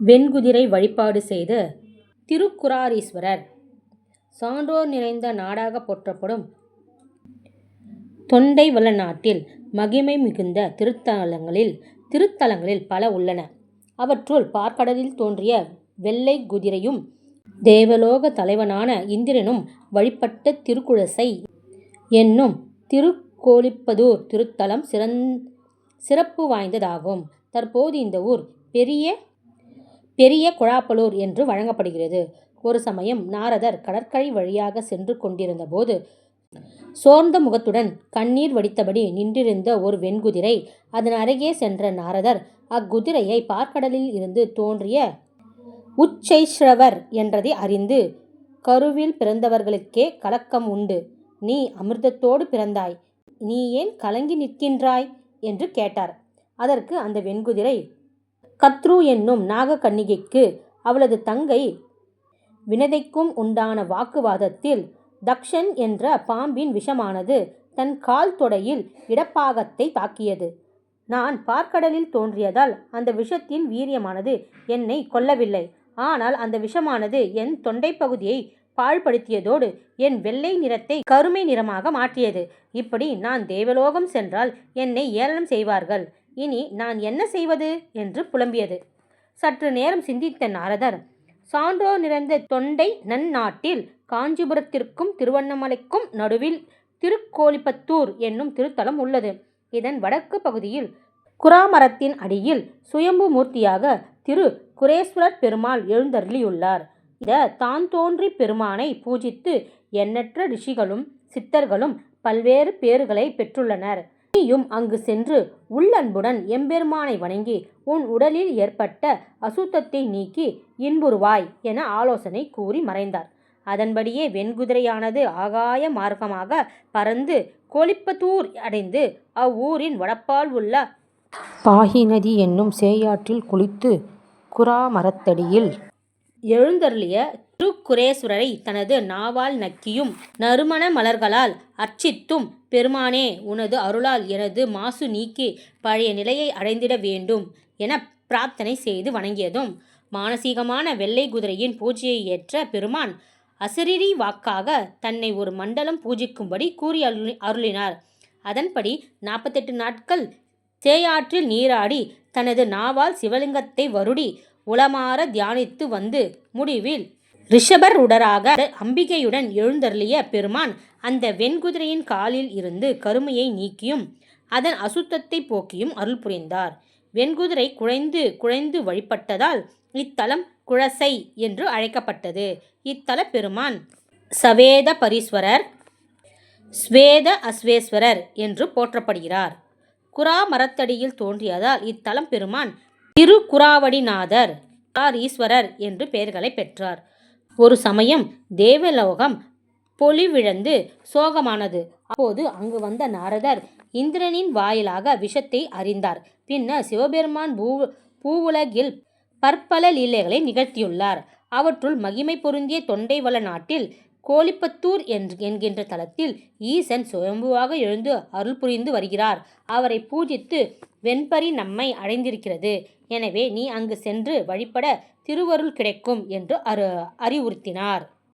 வெண்குதிரை வழிபாடு செய்த திருக்குராரீஸ்வரர் சான்றோர் நிறைந்த நாடாகப் போற்றப்படும் தொண்டை வளநாட்டில் மகிமை மிகுந்த திருத்தலங்களில் திருத்தலங்களில் பல உள்ளன. அவற்றுள், பார்க்கடலில் தோன்றிய வெள்ளை குதிரையும், தேவலோக தலைவனான இந்திரனும் வழிபட்ட திருக்குழசை என்னும் திருக்கோலிப்பதூர் திருத்தலம் சிறந் சிறப்பு வாய்ந்ததாகும். தற்போது இந்த ஊர் பெரிய பெரிய குழாப்பலூர் என்று வழங்கப்படுகிறது. ஒரு சமயம் நாரதர் கடற்கரை வழியாக சென்று கொண்டிருந்த போது, சோர்ந்த முகத்துடன் கண்ணீர் வடித்தபடி நின்றிருந்த ஒரு வெண்குதிரை. அதன் அருகே சென்ற நாரதர், அக்குதிரையை பாற்கடலில் இருந்து தோன்றிய உச்சைஸ்ரவர் என்றதை அறிந்து, கருவில் பிறந்தவர்களுக்கே கலக்கம் உண்டு. நீ அமிர்தத்தோடு பிறந்தாய். நீ ஏன் கலங்கி நிற்கின்றாய்? என்று கேட்டார். அதற்கு அந்த வெண்குதிரை, கத்ரு என்னும் நாகக்கன்னிகைக்கு அவளது தங்கை வினதைக்கும் உண்டான வாக்குவாதத்தில் தக்ஷன் என்ற பாம்பின் விஷமானது தன் கால் தொடையில் இடப்பாகத்தைத் தாக்கியது. நான் பாற்கடலில் தோன்றியதால் அந்த விஷத்தின் வீரியமானது என்னை கொல்லவில்லை. ஆனால் அந்த விஷமானது என் தொண்டைப்பகுதியைப் பாழ்படுத்தியதோடு என் வெள்ளை நிறத்தை கருமை நிறமாக மாற்றியது. இப்படி நான் தேவலோகம் சென்றால் என்னை ஏளனம் செய்வார்கள். இனி நான் என்ன செய்வது? என்று புலம்பியது. சற்று நேரம் சிந்தித்த நாரதர், சான்றோ நிறைந்த தொண்டை நன்னாட்டில் காஞ்சிபுரத்திற்கும் திருவண்ணாமலைக்கும் நடுவில் திருக்கோழிப்பத்தூர் என்னும் திருத்தலம் உள்ளது. இதன் வடக்கு பகுதியில் குராமரத்தின் அடியில் சுயம்பு மூர்த்தியாக திரு குரேஸ்வரர் பெருமாள் எழுந்தருளியுள்ளார். இத தான் தோன்றி பெருமானை பூஜித்து எண்ணற்ற ரிஷிகளும் சித்தர்களும் பல்வேறு பேறுகளைப் பெற்றுள்ளனர். நீயும் அங்கு சென்று உள்ளன்புடன் எம்பெருமானை வணங்கி உன் உடலில் ஏற்பட்ட அசுத்தத்தை நீக்கி இன்புறுவாய் என ஆலோசனை கூறி மறைந்தார். அதன்படியே வெண்குதிரையானது ஆகாய மார்க்கமாக பறந்து கொளிப்பத்தூர் அடைந்து, அவ்வூரின் வடப்பால் உள்ள பாகீநதி என்னும் சேயாற்றில் குரா மரத்தடியில் எழுந்தருளிய திருக்குரேஸ்வரரை தனது நாவால் நக்கியும், நறுமண மலர்களால் அர்ச்சித்தும், பெருமானே, உனது அருளால் எனது மாசு நீக்கி பழைய நிலையை அடைந்திட வேண்டும் என பிரார்த்தனை செய்து வணங்கியதும், மானசீகமான வெள்ளை குதிரையின் பூஜையை ஏற்ற பெருமான் அசரீரி வாக்காக தன்னை ஒரு மண்டலம் பூஜிக்கும்படி கூறி அருளி அருளினார். அதன்படி நாற்பத்தெட்டு நாட்கள் தேயாற்றில் நீராடி, தனது நாவால் சிவலிங்கத்தை வருடி உளமாற தியானித்து வந்து, முடிவில் ரிஷபரூடராக அம்பிகையுடன் எழுந்தருளிய பெருமான், அந்த வெண்குதிரையின் காலில் இருந்து கருமையை நீக்கியும், அதன் அசுத்தத்தைப் போக்கியும் அருள் புரிந்தார். வெண்குதிரை குழைந்து குழைந்து வழிபட்டதால் இத்தலம் குழசை என்று அழைக்கப்பட்டது. இத்தலப் பெருமான் சவேத பரீஸ்வரர் ஸ்வேத அஸ்வேஸ்வரர் என்று போற்றப்படுகிறார். குறாமரத்தடியில் தோன்றியதால் இத்தலம் பெருமான் திருக்குறாவடிநாதர், ஈஸ்வரர் என்று பெயர்களைப் பெற்றார். ஒரு சமயம் தேவலோகம் பொலிவிழந்து சோகமானது. அப்போது அங்கு வந்த நாரதர் இந்திரனின் வாயிலாக விஷத்தை அறிந்தார். பின்னர் சிவபெருமான் பூ பூவுலகில் பற்பல லீலைகளை நிகழ்த்தியுள்ளார். அவற்றுள், மகிமை பொருந்திய தொண்டை வளநாட்டில் கோழிப்பத்தூர் என்கின்ற தலத்தில் ஈசன் சுயம்புவாக எழுந்து அருள் புரிந்து வருகிறார். அவரை பூஜித்து வெண்பரி நம்மை அடைந்திருக்கிறது. எனவே நீ அங்கு சென்று வழிபட திருவருள் கிடைக்கும் என்று அறிவுறுத்தினார்.